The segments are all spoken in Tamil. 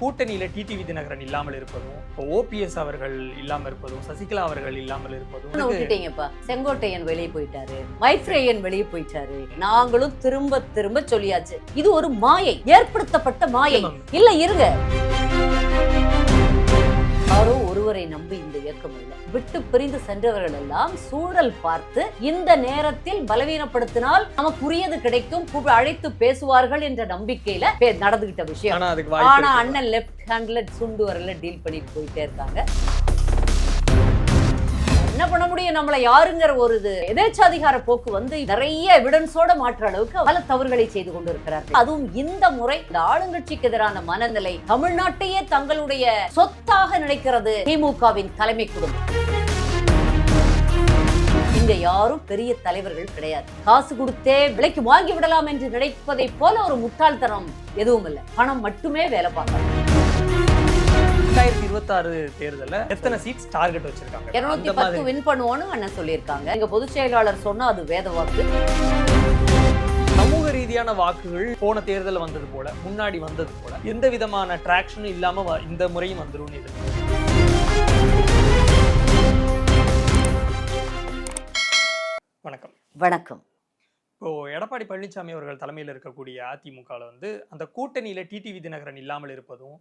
கூட்டணியில டிடிவி தினகரன் இல்லாமல் இருப்பதும் இப்போ ஓபிஎஸ் அவர்கள் இல்லாமல் இருப்பதும் சசிகலா அவர்கள் இல்லாமல் இருப்பதும் விட்டுட்டீங்கப்பா. செங்கோட்டையன் வெளியே போயிட்டாரு மைத்ரேயன் வெளியே போயிட்டாரு. நாங்களும் திரும்ப திரும்ப சொல்லியாச்சு. இது ஒரு மாயை ஏற்படுத்தப்பட்ட மாயை. இல்ல இருங்க. யாரோ ஒருவரை நம்பி இந்த இயக்கம் விட்டு பிரிந்து சென்றவர்கள் எல்லாம் சூழல் பார்த்து இந்த நேரத்தில் பலவீனப்படுத்தினால் நமக்குரியது கிடைக்கும் அழைத்து பேசுவார்கள் என்ற நம்பிக்கையில நடந்துகிட்ட விஷயம் ஆனா. அண்ணன் லெஃப்ட் ஹேண்ட்ல சுண்டு வரல டீல் பண்ணிட்டு போயிட்டே இருக்காங்க என்ன பண்ண முடியும்? நம்மள யாருங்கிற ஒரு இது. எதேச்சாதிகார போக்கு வந்து நிறைய எவிடன்ஸோட மாற்ற அளவுக்கு பல தவறுகளை செய்து கொண்டிருக்கிறார் அதுவும் இந்த முறை இந்த ஆளுங்கட்சிக்கு எதிரான மனநிலை தமிழ்நாட்டையே தங்களுடைய சொத்தாக நினைக்கிறது திமுகவின் தலைமை குடும்பம். இங்க யாரும் பெரிய தலைவர்கள் கிடையாது. காசு கொடுத்தே விலைக்கு வாங்கி விடலாம் என்று நினைப்பதை போல ஒரு முட்டாள்தனம் எதுவும் இல்லை பணம் மட்டுமே வேலை பார்க்கலாம் ரெண்டாயிரத்தி இருபத்தி ஆறு தேர்தல்ல எத்தனை சீட்ஸ் டார்கெட் வச்சிருக்காங்க? இருநூத்தி பத்து வின் பண்ணுவோன்னு அண்ணன் சொல்லியிருக்காங்க. எங்க பொதுச் செயலாளர் சொன்னா அது வேத வாக்கு. சமூக ரீதியான வாக்குகள் போன தேர்தல்ல வந்தது போல முன்னாடி வந்தது போல எந்த விதமான டிராக்ஷனும் இல்லாம இந்த முறையும் வந்துரும் இது. வணக்கம். வணக்கம். இப்போ எடப்பாடி பழனிசாமி அவர்கள் தலைமையில் இருக்கக்கூடிய அதிமுகவில் வந்து அந்த கூட்டணியில டிடிவி தினகரன் இல்லாமல் இருப்பதும்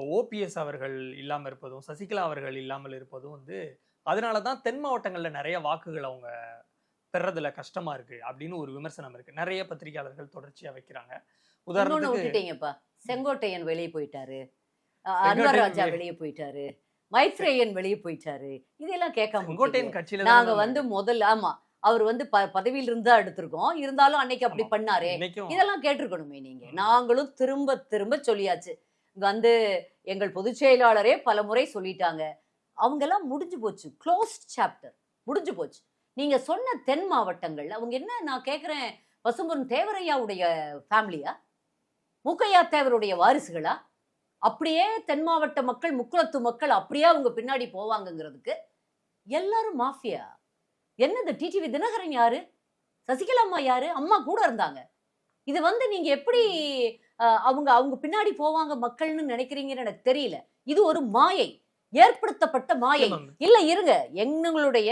இப்போ ஓபிஎஸ் அவர்கள் இல்லாமல் இருப்பதும் சசிகலா அவர்கள் இல்லாமல் இருப்பதும் வந்து அதனால தான் தென் மாவட்டங்களில் நிறைய வாக்குகள் அவங்க பெறதுல கஷ்டமா இருக்கு அப்படின்னு ஒரு விமர்சனம் இருக்கு. நிறைய பத்திரிகையாளர்கள் தொடர்ச்சியா வைக்கிறாங்க. உதாரணத்துக்கு செங்கோட்டையன் வெளியே போயிட்டாரு. அன்வர் ராஜா வெளியே- போயிட்டாரு. மைத்ரேயன் வெளியே போயிட்டாரு. இதெல்லாம் கேட்காம செங்கோட்டையன். கட்சியில நாங்க வந்து முதல்ல ஆமா அவர் வந்து ப பதவியில் இருந்தா எடுத்திருக்கோம். இருந்தாலும் அன்னைக்கு அப்படி. பண்ணாரே. இதெல்லாம் கேட்டிருக்கணுமே நீங்க. நாங்களும் திரும்ப திரும்ப சொல்லியாச்சு. வந்து எங்கள் பொதுச் செயலாளரே பல முறை சொல்லிட்டாங்க. அவங்கெல்லாம் முடிஞ்சு போச்சு. க்ளோஸ்ட் சாப்டர் முடிஞ்சு போச்சு. நீங்க சொன்ன தென் மாவட்டங்கள் அவங்க என்ன நான் கேட்குறேன் பசும்பொன் தேவரையாவுடைய ஃபேமிலியா முக்கையா தேவருடைய வாரிசுகளா? அப்படியே தென் மாவட்ட மக்கள் முக்குளத்து மக்கள் அப்படியே அவங்க பின்னாடி போவாங்கங்கிறதுக்கு எல்லாரும் மாஃபியா? என்ன இந்த டிடிவி தினகரன் யாரு? சசிகலா அம்மா யாரு? அம்மா கூட இருந்தாங்க. இது வந்து நீங்க எப்படி அவங்க அவங்க பின்னாடி போவாங்க மக்கள்னு நினைக்கிறீங்கன்னு எனக்கு தெரியல. இது ஒரு மாயை. ஏற்படுத்தப்பட்ட மாயை. இல்ல இருங்க. எங்களுடைய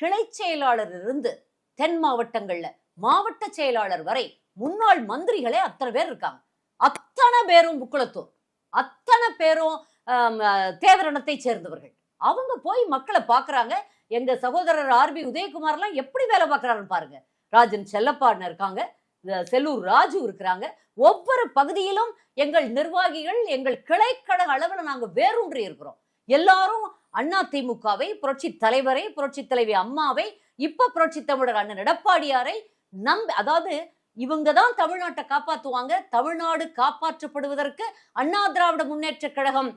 கிளை செயலாளர் இருந்து தென் மாவட்டங்கள்ல மாவட்ட செயலாளர் வரை முன்னாள் மந்திரிகளே அத்தனை பேர் இருக்காங்க. அத்தனை பேரும் புக்குளத்தூர் அத்தனை பேரும் தேவரணத்தை சேர்ந்தவர்கள். அவங்க போய் மக்களை பாக்குறாங்க. எங்க சகோதரர் ஆர்பி உதயகுமார்லாம் எப்படி வேலை பார்க்கறாருன்னு பாருங்க. ராஜன் செல்லப்பான்னு இருக்காங்க. செல்லூர் ராஜு இருக்கிறாங்க. ஒவ்வொரு பகுதியிலும் எங்கள் நிர்வாகிகள் எங்கள் கிளைக்கழக அளவுல நாங்கள் வேரூன்றி இருக்கிறோம். எல்லாரும் அண்ணா திமுகவை புரட்சி தலைவரை புரட்சி தலைவி அம்மாவை இப்ப புரட்சி தமிழர் அண்ணன் எடப்பாடியாரை நம்பி அதாவது இவங்க தான் தமிழ்நாட்டை காப்பாற்றுவாங்க தமிழ்நாடு காப்பாற்றப்படுவதற்கு அண்ணா திராவிட முன்னேற்ற கழகம்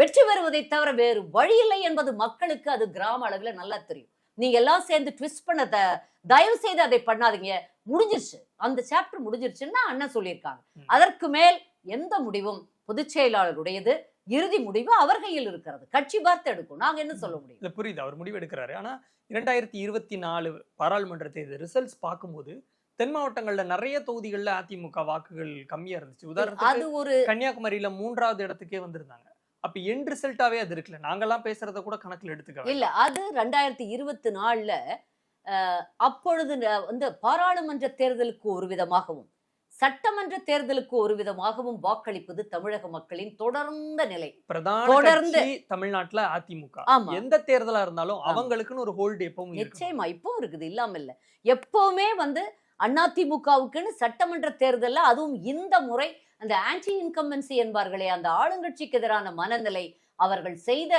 வெற்றி பெறுவதை தவிர வேறு வழி இல்லை என்பது மக்களுக்கு அது கிராம அளவில் நல்லா தெரியும். நீங்க எல்லாம் சேர்ந்து ட்விஸ்ட் பண்ண த- தயவு செய்து அதை பண்ணாதீங்க. முடிஞ்சிருச்சு. அந்த சாப்டர் முடிஞ்சிருச்சுன்னு அண்ணன் சொல்லியிருக்காங்க. அதற்கு மேல் எந்த முடிவும் பொதுச் செயலாளருடையது? இறுதி முடிவு அவர் கையில் இருக்கிறது. கட்சி பார்த்து எடுக்கும். நாங்க என்ன சொல்ல முடியும்? இது புரியுது. அவர் முடிவு எடுக்கிறாரு. ஆனா இரண்டாயிரத்தி இருபத்தி நாலு பாராளுமன்ற தேர்தல் ரிசல்ட்ஸ் பார்க்கும்போது தென் மாவட்டங்கள்ல நிறைய தொகுதிகள்ல அதிமுக வாக்குகள் கம்மியா இருந்துச்சு. உதாரணத்துக்கு அது ஒரு கன்னியாகுமரியில மூன்றாவது இடத்துக்கே வந்திருந்தாங்க. அப்ப என் ரிசல்ட்டாவே அது இருக்குல்ல நாங்கெல்லாம் பேசுறத கூட கணக்குல எடுத்துக்க வேண்டாம். இல்ல அது ரெண்டாயிரத்தி இருபத்தி நாலுல அப்பொழுது வந்து பாராளுமன்ற தேர்தலுக்கு ஒரு விதமாகவும் சட்டமன்ற தேர்தலுக்கு ஒரு விதமாகவும் வாக்களிப்பது தமிழக மக்களின் தொடர்ந்த நிலை தொடர்ந்து- தமிழ்நாட்டுல அதிமுக ஆமா. எந்த தேர்தலா இருந்தாலும். அவங்களுக்குன்னு ஒரு ஹோல்டு எப்பவும் நிச்சயமா இப்பவும் இருக்குது இல்லாம இல்ல எப்பவுமே வந்து அதிமுகவுக்குன்னு சட்டமன்ற தேர்தல்ல அதுவும் இந்த முறை அந்த ஆன்டி இன்கம்பன்சி என்பார்களே அந்த ஆளுங்கட்சிக்கு எதிரான மனநிலை அவர்கள் செய்த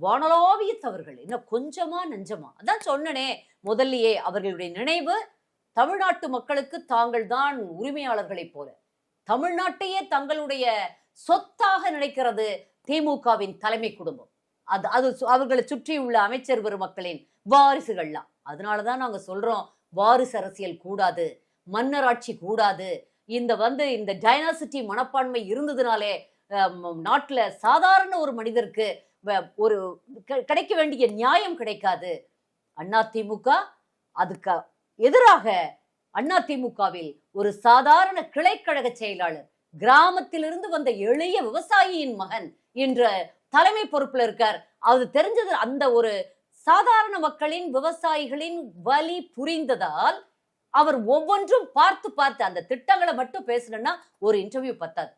வானலாவிய தவறுகள் இன்னும் கொஞ்சமா நஞ்சமா? அதான் சொன்னனே முதல்லயே அவர்களுடைய நினைவு தமிழ்நாட்டு மக்களுக்கு தாங்கள் தான் உரிமையாளர்களைப் போல. தமிழ்நாட்டையே தங்களுடைய சொத்தாக நினைக்கிறது திமுகவின் தலைமை குடும்பம். அது அது அவர்களை சுற்றியுள்ள அமைச்சர் பெருமக்களின் வாரிசுகள்லாம். அதனாலதான் நாங்க சொல்றோம் வாரிசு அரசியல் கூடாது மன்னராட்சி கூடாது இந்த வந்து இந்த டைனாசிட்டி மனப்பான்மை இருந்ததுனாலே நாட்டில் சாதாரண ஒரு மனிதருக்கு வ- ஒரு கிடைக்க வேண்டிய நியாயம் கிடைக்காது. அதிமுக அதுக்கு எதிராக அதிமுகவில் ஒரு சாதாரண கிளைக்கழக செயலாளர் கிராமத்திலிருந்து வந்த எளிய விவசாயியின் மகன் என்ற தலைமை பொறுப்புல இருக்கார். அது தெரிஞ்சது அந்த ஒரு சாதாரண மக்களின் விவசாயிகளின் வலி புரிந்ததால் அவர் ஒவ்வொன்றும் பார்த்து பார்த்து அந்த திட்டங்களை மட்டும் பேசணும்னா ஒரு இன்டர்வியூ பத்தாது.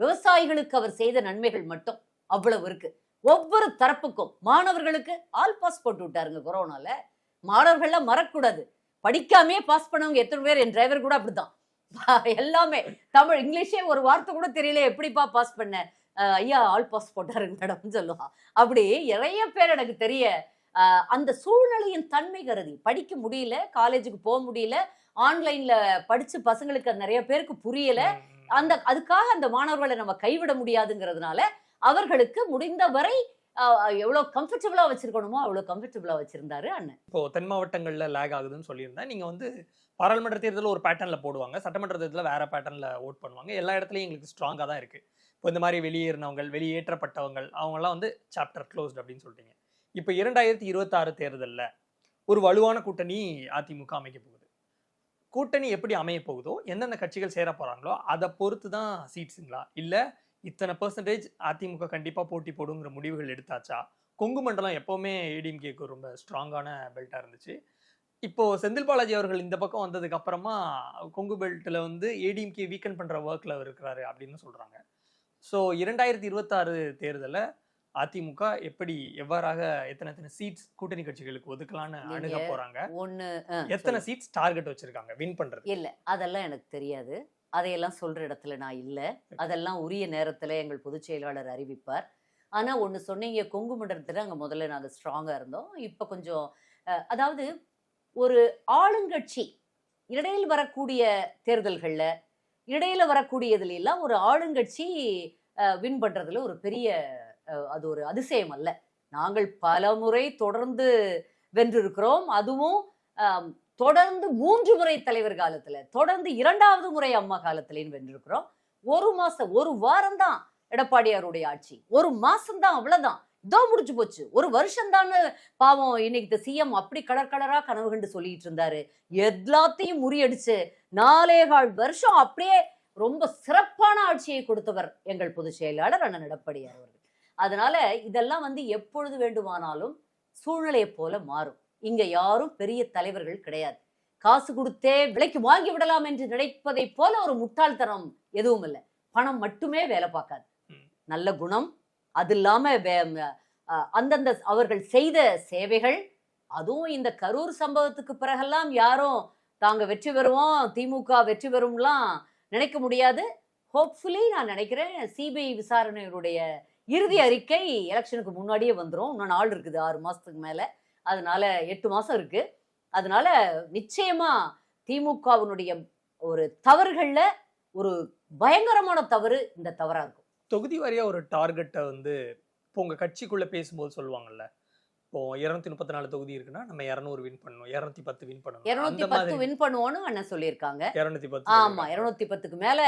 விவசாயிகளுக்கு அவர் செய்த நன்மைகள் மட்டும் அவ்வளவு இருக்கு. ஒவ்வொரு தரப்புக்கும் மாணவர்களுக்கு ஆல் பாஸ் போட்டு விட்டாருங்க கொரோனால. மாணவர்கள்லாம் மறக்கூடாது படிக்காமே பாஸ் பண்ணவங்க எத்தனை பேர்? என் டிரைவர் கூட அப்படிதான் எல்லாமே தமிழ் இங்கிலீஷே ஒரு வார்த்தை கூட தெரியல. எப்படிப்பா பாஸ் பண்ண? ஐயா ஆல் பாஸ் போட்டாருங்க மேடம் சொல்லுவான் அப்படி நிறைய பேர் எனக்கு தெரிய அந்த சூழ்நிலையின் தன்மை கருதி. படிக்க முடியல காலேஜுக்கு போக முடியல ஆன்லைன்ல படிச்சு பசங்களுக்கு அது நிறைய பேருக்கு புரியல. அந்த அதுக்காக அந்த மாணவர்களை நம்ம கைவிட முடியாதுங்கிறதுனால அவர்களுக்கு முடிந்த வரை அஹ், எவ்வளவு கம்ஃபர்டபுளா வச்சிருக்கணுமோ அவ்வளவு கம்ஃபர்டபுளா வச்சிருந்தாரு அண்ணன். இப்போ தென் மாவட்டங்கள்ல லேக் ஆகுதுன்னு சொல்லியிருந்தேன். நீங்க வந்து பாராளுமன்ற தேர்தலில் ஒரு பேட்டர்ன்ல போடுவாங்க. சட்டமன்ற தேர்தலில் வேற பேட்டர்ன்ல ஓட் பண்ணுவாங்க. எல்லா இடத்துலயும் எங்களுக்கு ஸ்ட்ராங்கா தான் இருக்கு. இப்போ இந்த மாதிரி வெளியேறினவங்க வெளியேற்றப்பட்டவங்க அவங்கெல்லாம் வந்து சாப்டர் க்ளோஸ்ட் அப்படின்னு சொல்லிட்டீங்க. இப்போ இரண்டாயிரத்தி இருபத்தாறு தேர்தல்ல ஒரு வலுவான கூட்டணி அதிமுக அமைக்க போகுது. கூட்டணி எப்படி அமைய போகுதோ எந்தெந்த கட்சிகள் சேர போகிறாங்களோ அதை பொறுத்து தான் சீட்ஸுங்களா? இல்லை இத்தனை பர்சன்டேஜ் அதிமுக கண்டிப்பாக போட்டி போடுங்கிற முடிவுகள் எடுத்தாச்சா? கொங்கு மண்டலம் எப்போவுமே ஏடிஎம்கேக்கு ரொம்ப ஸ்ட்ராங்கான பெல்ட்டாக இருந்துச்சு. இப்போது செந்தில் பாலாஜி அவர்கள் இந்த பக்கம் வந்ததுக்கு அப்புறமா கொங்கு பெல்ட்டில் வந்து ஏடிஎம்கே வீக்கன் பண்ணுற ஒர்க்கில் இருக்கிறாரு அப்படின்னு சொல்கிறாங்க ஸோ இரண்டாயிரத்தி இருபத்தாறு தேர்தலில் அதிமுக எப்படி எவ்வாறாக எத்தனை எத்தனை சீட்ஸ் கூட்டணி கட்சிகளுக்கு ஒதுக்கலான்னு அணுக போறாங்க? அஹ், எத்தனை சீட்ஸ் டார்கெட் வச்சிருக்காங்க? வின் பண்றது. இல்ல அதெல்லாம் எனக்கு தெரியாது. அதையெல்லாம் சொல்ற இடத்துல நான் இல்ல. அதெல்லாம் உரிய நேரத்துல எங்கள் பொதுச் செயலாளர் அறிவிப்பார். ஆனா ஒண்ணு சொன்னீங்க கொங்கு மண்டலத்துல அங்க முதல்ல நாங்க ஸ்ட்ராங்கா இருந்தோம். இப்ப கொஞ்சம் அதாவது ஒரு ஆளுங்கட்சி இடையில் வரக்கூடிய தேர்தல்கள்ல இடையில வரக்கூடியதுல எல்லாம் ஒரு ஆளுங்கட்சி வின் பண்றதுல ஒரு பெரிய அது ஒரு அதிசயம் அல்ல. நாங்கள் பல முறை தொடர்ந்து வென்றிருக்கிறோம். அதுவும் தொடர்ந்து மூன்று முறை தலைவர் காலத்துல தொடர்ந்து இரண்டாவது முறை அம்மா காலத்திலையும் வென்றிருக்கிறோம். ஒரு மாசம் ஒரு வாரம் தான் எடப்பாடியாருடைய ஆட்சி. ஒரு மாசம் தான் அவ்வளவுதான். இதோ முடிஞ்சு போச்சு. ஒரு வருஷம் பாவம் இன்னைக்கு சிஎம் அப்படி கலர் கலரா கனவு கண்டு சொல்லிட்டு இருந்தாரு. எல்லாத்தையும் முறியடிச்சு நாலேகால் வருஷம் அப்படியே ரொம்ப சிறப்பான ஆட்சியை கொடுத்தவர் எங்கள் பொதுச் செயலாளர் அண்ணன் எடப்பாடியார் அவர்கள். அதனால இதெல்லாம் வந்து எப்பொழுது வேண்டுமானாலும் சூழ்நிலையை போல மாறும். இங்க யாரும் பெரிய தலைவர்கள் கிடையாது. காசு கொடுத்தே விலைக்கு வாங்கி விடலாம் என்று நினைப்பதை போல ஒரு முட்டாள்தனம் எதுவும் இல்லை. பணம் மட்டுமே வேலை பார்க்காது. நல்ல குணம் அது இல்லாம அந்தந்த அவர்கள் செய்த சேவைகள் அதுவும் இந்த கரூர் சம்பவத்துக்கு பிறகெல்லாம் யாரும் தாங்க வெற்றி பெறுவோம் திமுக வெற்றி பெறும்லாம் நினைக்க முடியாது. ஹோப்ஃபுல்லி நான் நினைக்கிறேன் சிபிஐ விசாரணையுடைய இறுதி அறிக்கை எலெக்ஷனுக்கு முன்னாடியே வந்துடும் இன்னும் நாள் இருக்குது ஆறு மாசத்துக்கு மேல. அதனால எட்டு மாசம் இருக்கு. அதனால நிச்சயமா திமுகவினுடைய ஒரு தவறுகள்ல ஒரு பயங்கரமான தவறு இந்த தவறா இருக்கும். தொகுதி வாரியா ஒரு டார்கெட்டை வந்து இப்போ உங்க கட்சிக்குள்ள பேசும்போது சொல்லுவாங்கல்ல இப்போ இருநூத்தி முப்பத்தி நாலு தொகுதி இருக்குன்னா நம்ம இருநூறு வின் பண்ணணும். இருநூத்தி பத்து வின் பண்ணணும் இருநூத்தி பத்து வின் பண்ணுவோன்னு அண்ணன் சொல்லியிருக்காங்க. இருநூத்தி பத்து ஆமா. இருநூத்தி பத்துக்கு மேல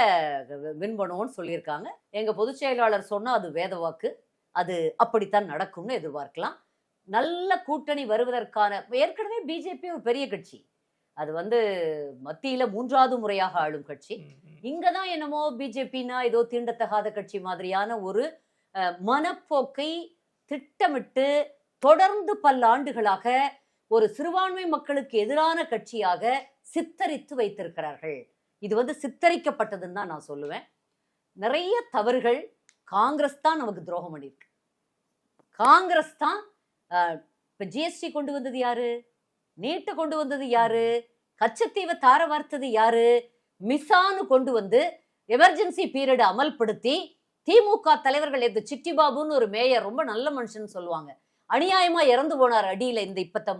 வின் பண்ணுவோம்னு சொல்லியிருக்காங்க. எங்க பொதுச் செயலாளர் சொன்னா அது வேத வாக்கு. அது அப்படித்தான் நடக்கும்னு எதிர்பார்க்கலாம். நல்ல கூட்டணி வருவதற்கான ஏற்கனவே பிஜேபி ஒரு பெரிய கட்சி. அது வந்து மத்தியில மூன்றாவது முறையாக ஆளும் கட்சி. இங்கதான் என்னமோ பிஜேபினா ஏதோ தீண்டத்தகாத கட்சி மாதிரியான ஒரு மனப்போக்கை திட்டமிட்டு தொடர்ந்து பல்லாண்டுகளாக ஒரு சிறுபான்மை மக்களுக்கு எதிரான கட்சியாக சித்தரித்து வைத்திருக்கிறார்கள். இது வந்து சித்தரிக்கப்பட்டதுன்னு தான் நான் சொல்லுவேன். நிறைய தவறுகள் காங்கிரஸ் தான் நமக்கு துரோகம் பண்ணியிருக்கு. காங்கிரஸ் தான் இப்போ ஜிஎஸ்டி கொண்டு வந்தது யாரு? நீட்டு கொண்டு வந்தது யாரு? கச்சத்தீவை தார வார்த்தது யாரு? மிசான்னு கொண்டு வந்து எமர்ஜென்சி பீரியட் அமல்படுத்தி திமுக தலைவர்கள் இந்த சிட்டி பாபுன்னு ஒரு மேயர் ரொம்ப நல்ல மனுஷன் சொல்லுவாங்க. அநியாயமா இறந்து போனார் அடியில இந்த இப்பத்த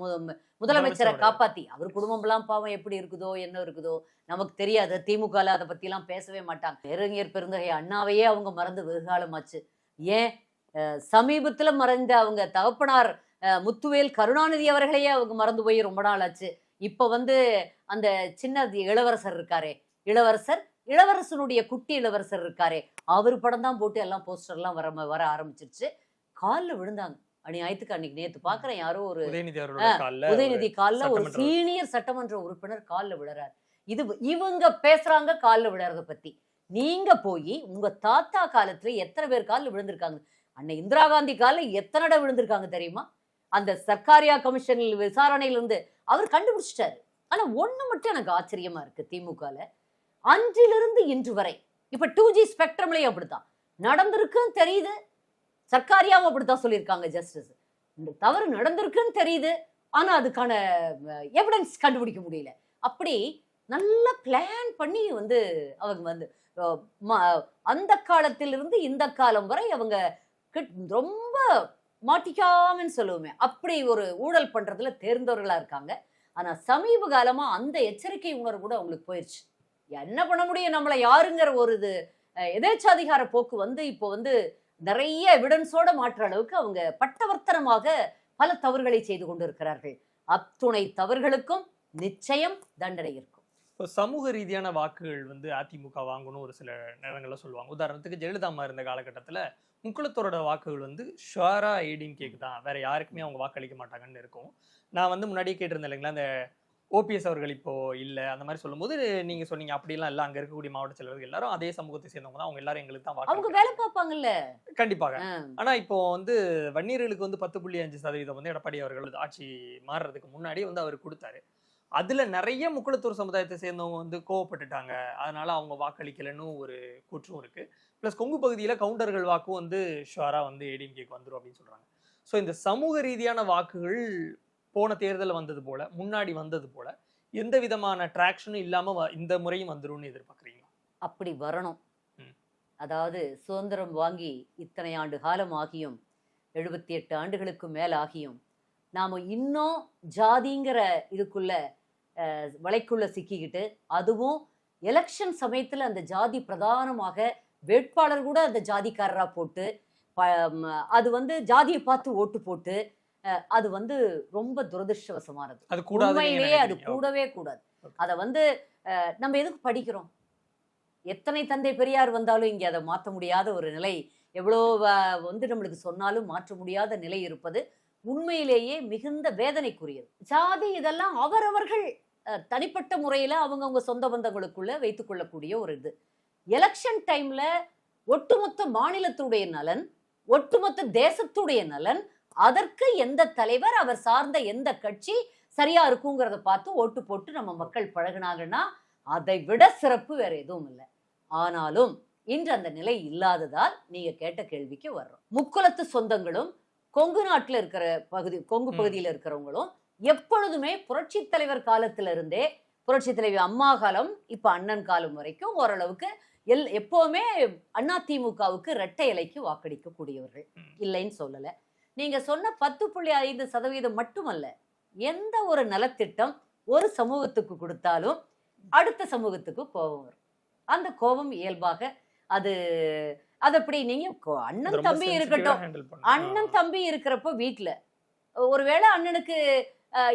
முதலமைச்சரை. காப்பாத்தி. அவர் குடும்பம்லாம் பாவம் எப்படி இருக்குதோ என்ன இருக்குதோ நமக்கு தெரியாது. திமுகல அதை பத்தி எல்லாம் பேசவே மாட்டாங்க. பேரறிஞர் பெருந்தகை அண்ணாவையே அவங்க மறந்து வெகுகாலமாச்சு ஏன்? சமீபத்துல மறைந்த அவங்க தகப்பனார் அஹ், முத்துவேல் கருணாநிதி அவர்களையே அவங்க மறந்து போய் ரொம்ப நாள் ஆச்சு இப்ப வந்து அந்த சின்ன இளவரசர் இருக்காரே இளவரசர் இளவரசனுடைய குட்டி இளவரசர் இருக்காரே அவர் படம் தான் போட்டு எல்லாம் போஸ்டர்லாம் வர வர ஆரம்பிச்சிருச்சு. காலில் விழுந்தாங்க. அநியாயத்துக்கு அன்னைக்கு நேத்து பாக்குறேன் யாரோ ஒரு உதயநிதி கால்ல ஒரு சீனியர் சட்டமன்ற உறுப்பினர் கால்ல விழறாரு. இது இவங்க பேசுறாங்க கால்ல விழறத பத்தி. நீங்க போய் உங்க தாத்தா காலத்துல எத்தனை பேர் காலில் விழுந்திருக்காங்க? அன்னை இந்திரா காந்தி காலில் எத்தனை இடம் விழுந்திருக்காங்க தெரியுமா? அந்த சர்க்காரியா கமிஷனில் விசாரணையில இருந்து அவர் கண்டுபிடிச்சிட்டாரு. ஆனா ஒண்ணு மட்டும் எனக்கு ஆச்சரியமா இருக்கு திமுகல. அன்றிலிருந்து இன்று வரை இப்ப டூ ஜி ஸ்பெக்ட்ரம்லயும் அப்படித்தான். நடந்திருக்குன்னு தெரியுது சர்க்காரியாவும் அப்படித்தான் சொல்லியிருக்காங்க ஜஸ்டிஸ் இந்த தவறு நடந்திருக்குன்னு தெரியுது ஆனால் அதுக்கான எவிடன்ஸ் கண்டுபிடிக்க முடியல. அப்படி நல்லா பிளான் பண்ணி வந்து அவங்க வந்து ம- அந்த காலத்திலிருந்து இந்த காலம் வரை அவங்க கிட்- ரொம்ப மாட்டிக்காமன்னு சொல்லுவோமே அப்படி ஒரு ஊழல் பண்றதுல தேர்ந்தவர்களா இருக்காங்க. ஆனா சமீப காலமா அந்த எச்சரிக்கை உணர்வு கூட அவங்களுக்கு போயிருச்சு. என்ன பண்ண முடியும் நம்மளை யாருங்கிற ஒரு இது எதேச்சாதிகார போக்கு வந்து இப்போ வந்து நிறைய எவிடன்ஸோட மாற்ற அளவுக்கு அவங்க பட்டவர்த்தனமாக பல தவறுகளை செய்து கொண்டிருக்கிறார்கள். அத்துணை தவறுகளுக்கும் நிச்சயம் தண்டனை இருக்கும். இப்போ சமூக ரீதியான வாக்குகள் வந்து அதிமுக வாங்கணும் ஒரு சில நேரங்களில் சொல்லுவாங்க. உதாரணத்துக்கு ஜெயலலிதாமா இருந்த காலகட்டத்தில் முக்குளத்தோரோட வாக்குகள் வந்து ஷுவரா கேக்கு தான் வேற யாருக்குமே அவங்க வாக்களிக்க மாட்டாங்கன்னு இருக்கும். நான் வந்து முன்னாடியே கேட்டிருந்தேன் இல்லைங்களா அந்த ஓபிஎஸ் அவர்கள் இப்போ இல்ல அந்த மாதிரி சொல்லும்போது நீங்க சொன்னீங்க அப்படிலாம் இல்ல அங்க இருக்கக்கூடிய மாவட்ட செயலர்கள் எல்லாரும் அதே சமூகத்தை சேர்ந்தவங்க தான் அவங்க எல்லாரும் எங்களுக்கு தான் அவங்க வேலை பார்ப்பாங்கல்ல? கண்டிப்பாக. ஆனா இப்போ வந்து வன்னியர்களுக்கு வந்து பத்து புள்ளி அஞ்சு சதவீதம் வந்து எடப்பாடி அவர்கள் ஆட்சி மாறுறதுக்கு முன்னாடி வந்து அவர் கொடுத்தாரு. அதுல நிறைய முக்குளத்தூர் சமுதாயத்தை சேர்ந்தவங்க வந்து கோவப்பட்டுட்டாங்க. அதனால அவங்க வாக்களிக்கலன்னு ஒரு கூற்றும் இருக்கு. பிளஸ் கொங்கு பகுதியில கவுண்டர்கள் வாக்கும் வந்து ஷுவரா வந்து ஏடிஎம்கேக்கு வந்துரும் அப்படின்னு சொல்றாங்க. ஸோ இந்த சமூக ரீதியான வாக்குகள் போன தேர்தல் வந்தது போல முன்னாடி வந்தது போல எந்த விதமான ட்ராக்ஷனும் இல்லாம வ- இந்த முறையும் வந்துரும்னு எதிர்பார்க்குறீங்களா அப்படி வரணும். அதாவது சுதந்திரம் வாங்கி இத்தனை ஆண்டு காலம் ஆகியும் எழுபத்தி எட்டு ஆண்டுகளுக்கு மேல் ஆகியும் நாம இன்னும் ஜாதிங்கிற இதுக்குள்ள வலைக்குள்ள சிக்கிக்கிட்டு அதுவும் எலெக்ஷன் சமயத்துல அந்த ஜாதி பிரதானமாக வேட்பாளர் கூட அந்த ஜாதிக்காரரா போட்டு அது வந்து ஜாதியை பார்த்து ஓட்டு போட்டு அது வந்து ரொம்ப துரதிருஷ்டவசமானது. அது உண்மையிலேயே அது கூடவே கூடாது. அத வந்து நம்ம எதுக்கு படிக்கிறோம்? எத்தனை தந்தை பெரியார் வந்தாலும் இங்க அதை மாற்ற முடியாத ஒரு நிலை எவ்வளோ வந்து நம்மளுக்கு சொன்னாலும் மாற்ற முடியாத நிலை இருப்பது உண்மையிலேயே மிகுந்த வேதனைக்குரியது. ஜாதி இதெல்லாம் அவரவர்கள் தனிப்பட்ட முறையில அவங்கவங்க சொந்த பந்தங்களுக்குள்ள வைத்துக் கொள்ளக்கூடிய ஒரு இது. எலெக்ஷன் டைம்ல ஒட்டுமொத்த மாநிலத்துடைய நலன் ஒட்டுமொத்த தேசத்துடைய நலன் அதற்கு எந்த தலைவர் அவர் சார்ந்த எந்த கட்சி சரியா இருக்குங்கிறத பார்த்து ஓட்டு போட்டு நம்ம மக்கள் பழகுனாங்கன்னா அதை விட சிறப்பு வேற எதுவும் இல்லை ஆனாலும் இன்று அந்த நிலை இல்லாததால் நீங்க கேட்ட கேள்விக்கு வர்றோம் முக்குலத்து சொந்தங்களும் கொங்கு நாட்டுல இருக்கிற பகுதி கொங்கு. பகுதியில இருக்கிறவங்களும் எப்பொழுதுமே புரட்சி தலைவர் காலத்துல இருந்தே புரட்சி தலைவர் அம்மா காலம் இப்ப அண்ணன் காலம் வரைக்கும் ஓரளவுக்கு எல் எப்பவுமே அதிமுகவுக்கு இரட்டை இலைக்கு வாக்களிக்கக்கூடியவர்கள் ம். இல்லைன்னு சொல்லல நீங்க சொன்ன பத்து புள்ளி ஐந்து சதவீதம் மட்டுமல்ல எந்த ஒரு நலத்திட்டம் ஒரு சமூகத்துக்கு கொடுத்தாலும் அடுத்த சமூகத்துக்கு கோபம் வரும். அந்த கோபம் இயல்பாக அது அது அப்படி நீங்க அண்ணன் தம்பி இருக்கட்டும் அண்ணன் தம்பி இருக்கிறப்ப வீட்ல ஒருவேளை அண்ணனுக்கு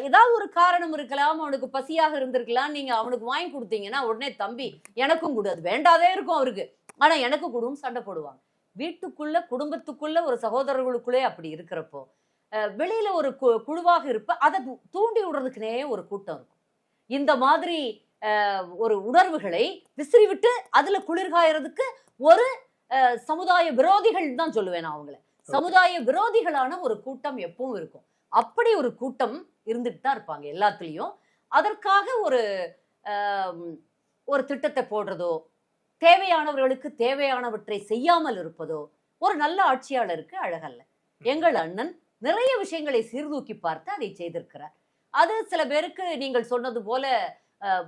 ஏதாவது ஒரு காரணம் இருக்கலாம் அவனுக்கு பசியாக இருந்திருக்கலாம் நீங்க அவனுக்கு வாங்கி கொடுத்தீங்கன்னா உடனே தம்பி எனக்கும் கொடு அது வேண்டாதே இருக்கும் அவருக்கு. ஆனா எனக்கு கொடுன்னு சண்டை போடுவாங்க. வீட்டுக்குள்ள குடும்பத்துக்குள்ள ஒரு சகோதரர்களுக்குள்ளே அப்படி இருக்கிறப்போ வெளியில ஒரு கு- குழுவாக இருப்ப அதை தூண்டி விடுறதுக்குனே ஒரு கூட்டம் இருக்கும். இந்த மாதிரி ஒரு உணர்வுகளை விசிறிவிட்டு அதுல குளிர்காயறதுக்கு ஒரு சமுதாய விரோதிகள் தான் சொல்லுவேன் நான் அவங்கள. சமுதாய விரோதிகளான ஒரு கூட்டம் எப்பவும் இருக்கும். அப்படி ஒரு கூட்டம் இருந்துட்டு தான் இருப்பாங்க எல்லாத்துலேயும். அதற்காக ஒரு ஒரு திட்டத்தை போடுறதோ தேவையானவர்களுக்கு தேவையானவற்றை செய்யாமல் இருப்பதோ ஒரு நல்ல ஆட்சியாளருக்கு அழகல்ல. எங்கள் அண்ணன் நிறைய விஷயங்களை சீர்தூக்கி பார்த்து அதை செய்திருக்கிறார். அது சில பேருக்கு நீங்கள் சொன்னது போல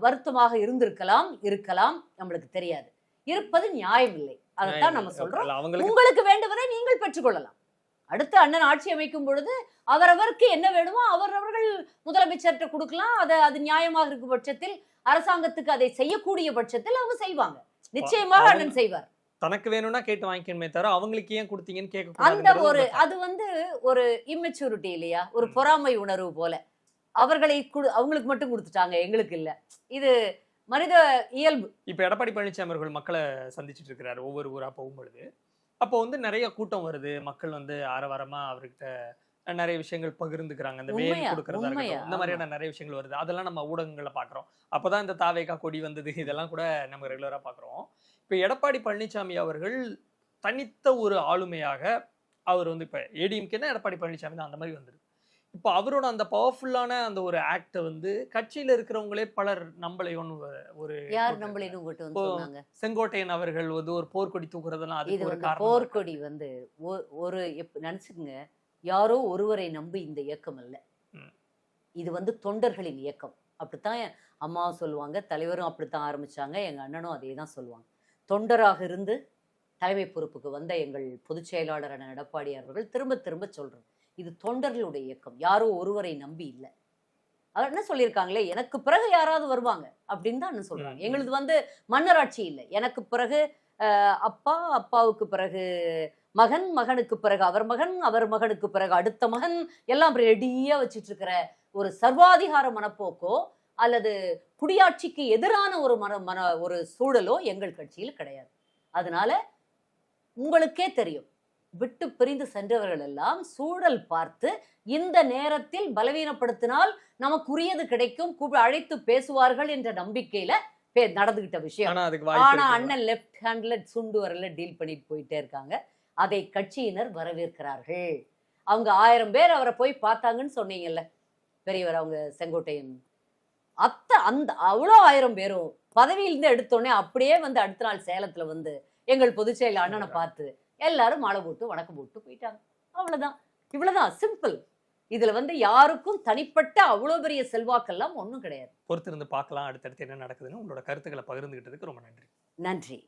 வருத்தமாக இருந்திருக்கலாம் இருக்கலாம் நம்மளுக்கு தெரியாது. இருப்பது நியாயம் இல்லை அதைத்தான் நம்ம சொல்றோம். உங்களுக்கு வேண்டுவதை நீங்கள் பெற்றுக்கொள்ளலாம். அடுத்து அண்ணன் ஆட்சி அமைக்கும் பொழுது அவரவருக்கு என்ன வேணுமோ அவரவர்கள் முதலமைச்சர்கிட்ட கொடுக்கலாம். அதை அது நியாயமாக இருக்கும் பட்சத்தில் அரசாங்கத்துக்கு அதை செய்யக்கூடிய பட்சத்தில் அவங்க செய்வாங்க. நிச்சயமாக அண்ணன் செய்வார். தனக்கு வேணும்னா கேட்டு வாங்கிக்கணுமே தவிர அவங்களுக்கு ஏன் கொடுத்தீங்கன்னு கேட்க அந்த ஒரு அது வந்து ஒரு இம்மெச்சூரிட்டி இல்லையா? ஒரு. பொறாமை உணர்வு போல. அவர்களை அவங்களுக்கு மட்டும் கொடுத்துட்டாங்க எங்களுக்கு இல்ல. இது மனித இயல்பு. இப்ப எடப்பாடி பழனிசாமி அவர்கள் மக்களை சந்திச்சிட்டு இருக்கிறாரு ஒவ்வொரு ஊரா போகும்பொழுது. அப்போ வந்து நிறைய கூட்டம் வருது. மக்கள் வந்து ஆரவாரமா அவர்கிட்ட நிறைய விஷயங்கள் பகிர்ந்துக்கிறாங்க. இந்த வேல் கொடுக்கறதா இருக்கட்டும். இந்த மாதிரியான நிறைய விஷயங்கள் வருது. அதெல்லாம் நம்ம ஊடகங்கள்ல பாக்குறோம். அப்பதான் இந்த தாவேக்கா கொடி வந்தது. இதெல்லாம் கூட நம்ம ரெகுலரா பாக்குறோம். இப்ப எடப்பாடி பழனிசாமி அவர்கள் தனித்த ஒரு ஆளுமையாக அவர் வந்து இப்ப ஏடிஎம்கேனா எடப்பாடி பழனிசாமி தான். அந்த மாதிரி வந்துருக்கு. இப்போ அவரோட அந்த பவர்ஃபுல்லான அந்த ஒரு ஆக்டை வந்து கட்சியில இருக்கிறவங்களே பலர் நம்பலையோன்னு ஒரு யார் சொன்னாங்க? செங்கோட்டையன் அவர்கள் வந்து ஒரு போர்க்கொடி தூக்குறதெல்லாம் இது அதுக்கு ஒரு போர்க்கொடி வந்து ஒரு எப் நினைச்சுக்கங்க. யாரோ ஒருவரை நம்பி இந்த இயக்கம் அல்ல. இது வந்து தொண்டர்களின் இயக்கம். அப்படித்தான் அம்மாவும் சொல்லுவாங்க தலைவரும் அப்படித்தான் ஆரம்பிச்சாங்க எங்க அண்ணனும் அதே தான் சொல்லுவாங்க. தொண்டராக இருந்து தலைமை பொறுப்புக்கு வந்த எங்கள் பொதுச் செயலாளரான எடப்பாடி அவர்கள் திரும்ப திரும்ப சொல்றோம் இது தொண்டர்களுடைய இயக்கம் யாரோ ஒருவரை நம்பி இல்லை. அவர் என்ன சொல்லியிருக்காங்களே எனக்கு பிறகு யாராவது வருவாங்க அப்படின்னு தான் சொல்றாங்க. எங்களுது வந்து மன்னராட்சி இல்லை. எனக்கு பிறகு அப்பா அப்பாவுக்கு பிறகு மகன் மகனுக்கு பிறகு அவர் மகன் அவர் மகனுக்கு பிறகு அடுத்த மகன் எல்லாம் ரெடியா வச்சிட்டு இருக்கிற ஒரு சர்வாதிகார மனப்போக்கோ அல்லது குடியாட்சிக்கு எதிரான ஒரு மன மன ஒரு சூழலோ எங்கள் கட்சியில் கிடையாது. அதனால உங்களுக்கே தெரியும் விட்டு பிரிந்து சென்றவர்கள் எல்லாம் சூழல் பார்த்து இந்த நேரத்தில் பலவீனப்படுத்தினால் நமக்குரியது கிடைக்கும் அழைத்து பேசுவார்கள் என்ற நம்பிக்கையில பே- நடந்துகிட்ட விஷயம். ஆனா? அண்ணன் லெஃப்ட் ஹேண்ட்ல சுண்டு வரல டீல் பண்ணிட்டு போயிட்டே இருக்காங்க. அதை கட்சியினர் வரவேற்கிறார்கள். அவங்க ஆயிரம் பேர் அவரை போய் பார்த்தாங்கன்னு சொன்னீங்கல்ல பெரியவர் அவங்க செங்கோட்டையன். அத்த அந்த அவ்வளோ ஆயிரம் பேரும் பதவியிலிருந்து எடுத்தோடனே அப்படியே வந்து அடுத்த நாள் சேலத்துல வந்து எங்கள் பொதுச் அண்ணனை பார்த்து எல்லாரும் மாலை போட்டு வணக்கம் போட்டு போயிட்டாங்க. அவ்வளவுதான். இவ்வளவுதான். சிம்பிள் இதுல வந்து யாருக்கும் தனிப்பட்ட அவ்வளோ பெரிய செல்வாக்கெல்லாம் ஒண்ணும் கிடையாது. பொறுத்திருந்து பார்க்கலாம். அடுத்தடுத்து என்ன நடக்குதுன்னு உங்களோட கருத்துக்களை பகிர்ந்துகிட்டதுக்கு ரொம்ப நன்றி. நன்றி.